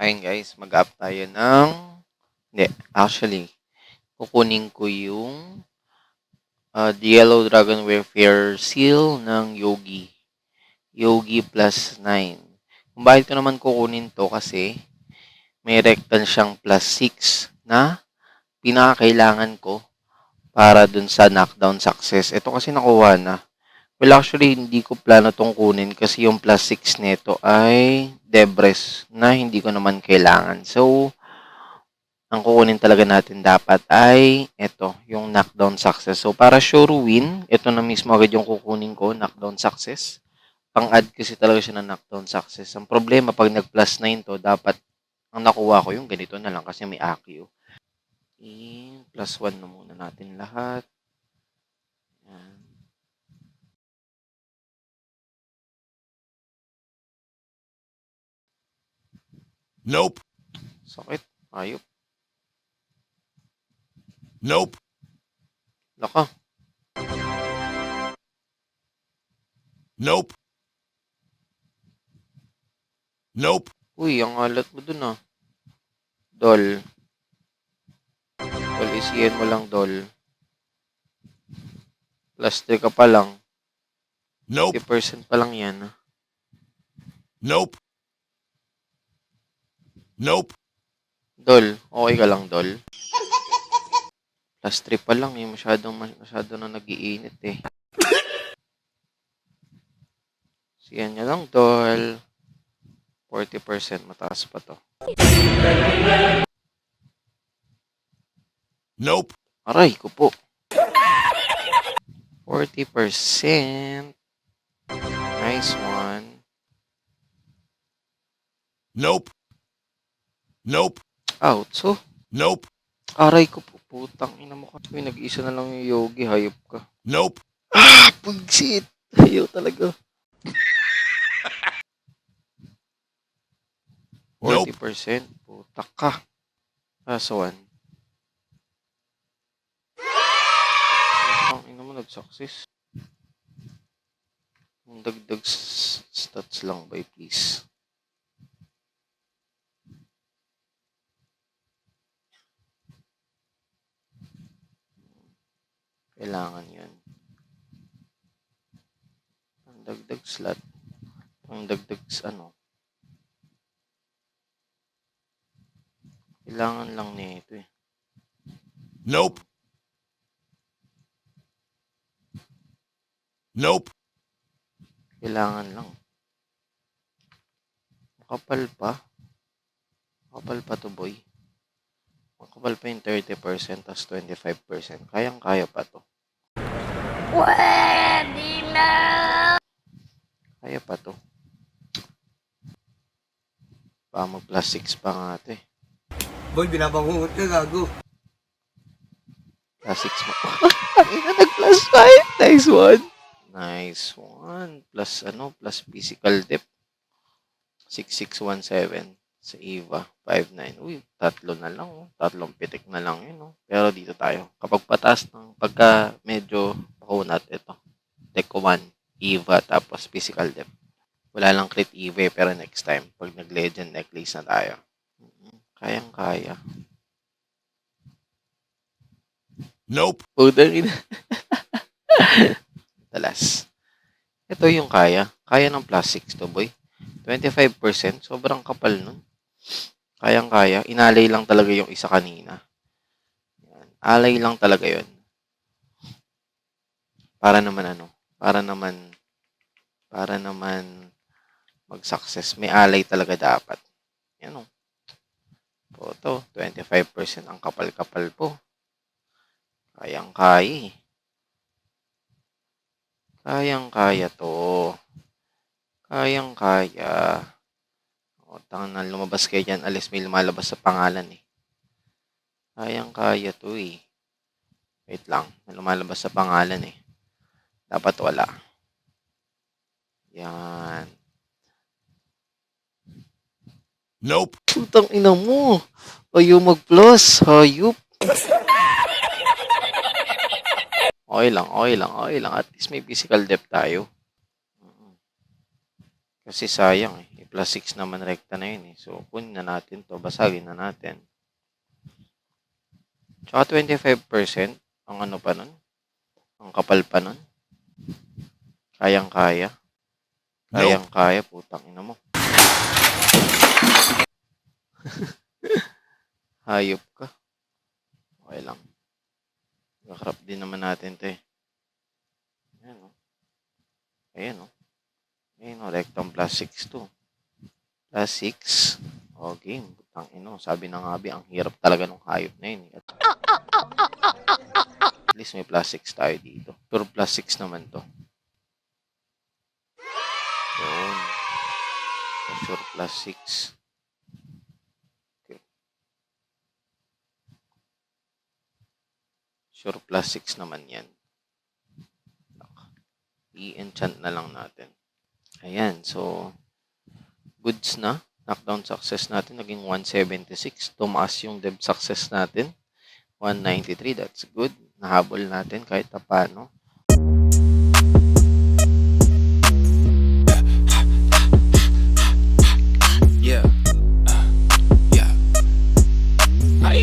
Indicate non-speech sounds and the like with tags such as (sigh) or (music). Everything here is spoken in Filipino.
Ayun guys, mag-up tayo ng... Hindi, actually, kukunin ko yung uh, the Yellow Dragon Warfare Seal ng Yogi. Yogi plus 9. Kung bakit ko naman kukunin to kasi may rectal siyang plus 6 na pinakakailangan ko para dun sa knockdown success. Ito kasi nakuha na. Well, actually, hindi ko plano tong kunin kasi yung plus 6 nito ay Debres na hindi ko naman kailangan. So, ang kukunin talaga natin dapat ay ito, yung knockdown success. So, para sure win, ito na mismo agad yung kukunin ko, knockdown success. Pang-add kasi talaga siya ng knockdown success. Ang problema, pag nag-plus 9 to, dapat ang nakuha ko yung ganito na lang kasi may AQ. In, plus 1 na muna natin lahat. Yan. Nope. Sakit. Ayop. Nope. Laka. Nope. Nope. Uy, ang alat mo dun ah. Dol. Dol, isiyan mo lang, Dol. 3 ka pa lang. Nope. 50% pa lang yan ah. Nope. Nope. Dol, okay ka lang, Dol. Plus 3 pa lang eh. Masyadong, masyado na nagiinit eh. Siyan niya lang, Dol. 40% mataas pa to. Nope. Aray ko po. 40%. Nice one. Nope. Nope. Out. So, Nope. aray ko po. Putang ina mo ka. Uy, nag-isa na lang yung yogi. Hayop ka. Nope. Ah, pagsit. Ayaw talaga. Nope. 40%. Puta ka. Kaso one. Ang ina mo nag-success. Ang dagdag stats lang by please. Kailangan yun. Ang dagdag slot. Ang dagdag ano. Kailangan lang nito eh. Nope. Nope. Kailangan lang. Makapal pa. Makapal pa to boy. Makapal pa yung 30% tas 25%. Kayang-kaya pa to. Pwede na! Kaya pa to. Pa mag plus 6 pa nga ito eh. Boy, binabangungot ka, gago. Plus 6 mo. Ina nag plus 5. Nice one. Nice one. Plus ano, plus physical depth. 6617 sa EVA 59. Uy, tatlo na lang. Oh. Tatlong pitik na lang yun. Oh. Pero dito tayo. Kapag patas ng pagka medyo pakunat, ito. Tech 1, EVA, tapos physical depth. Wala lang crit EVA, eh, pero next time, pag nag-legend necklace na tayo. Mm, Kayang-kaya. Nope. Putang ina. Talas. Ito yung kaya. Kaya ng plus 6 to, boy. 25%. Sobrang kapal nun. Kayang-kaya. Inalay lang talaga yung isa kanina. Yan. Alay lang talaga yon Para naman ano? Para naman para naman mag-success. May alay talaga dapat. Yan o. Photo. 25%. Ang kapal-kapal po. Kayang-kaya eh. Kayang-kaya to. Kayang-kaya. O, tangan na lumabas kayo dyan. Alis may lumalabas sa pangalan eh. Kayang-kaya to eh. Wait lang. May lumalabas sa pangalan eh. Dapat wala. Yan. Nope. Putang ina mo. Ayaw mag-plus. Hayop. (laughs) Okay lang, okay lang, okay lang. At least may physical depth tayo. Kasi sayang eh. plus 6 naman rekta na yun eh. So, kunin na natin to Basagin na natin. Tsaka 25% ang ano pa nun. Ang kapal pa nun. Kayang-kaya. Kayang-kaya, putang ina mo. (laughs) Hayop ka. Okay lang. Kakrap din naman natin to eh. Ayan o. Ayan o. Ayan o, rectum plus 6 to. Plus 6. O, game. Putang ino. Sabi ng abi, ang hirap talaga ng hayop na yun. eh. At, least may plus 6 tayo dito. Pero plus 6 naman to. Yun. For sure plus 6. Okay. Sure plus 6 naman yan. I-enchant na lang natin. Ayan, so goods na. Knockdown success natin naging 176. Tumaas yung dev success natin. 193, that's good. Nahabol natin kahit pa paano.